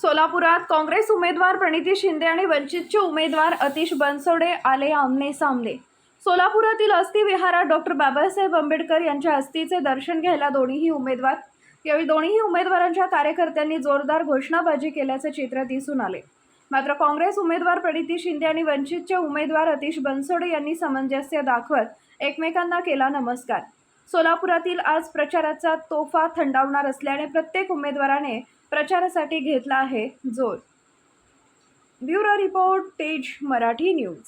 सोलापुरात काँग्रेस उमेदवार प्रणिती शिंदे आणि वंचितचे उमेदवार अतिश बनसोडे आले आमने सामने. सोलापुरातील अस्थि विहारात डॉक्टर बाबासाहेब आंबेडकर यांच्या अस्थीचे दर्शन घ्यायला दोन्हीही उमेदवार यावेळी दोन्हीही उमेदवारांच्या कार्यकर्त्यांनी जोरदार घोषणाबाजी केल्याचे चित्र दिसून आले. मात्र काँग्रेस उमेदवार प्रणिती शिंदे आणि वंचितचे उमेदवार अतिश बनसोडे यांनी सामंजस्य दाखवत एकमेकांना केला नमस्कार. सोलापुरातील आज प्रचाराचा तोफा थंडावणार असल्याने प्रत्येक उमेदवाराने प्रचारासाठी घेतला आहे जोर. ब्युरो रिपोर्ट तेज मराठी न्यूज.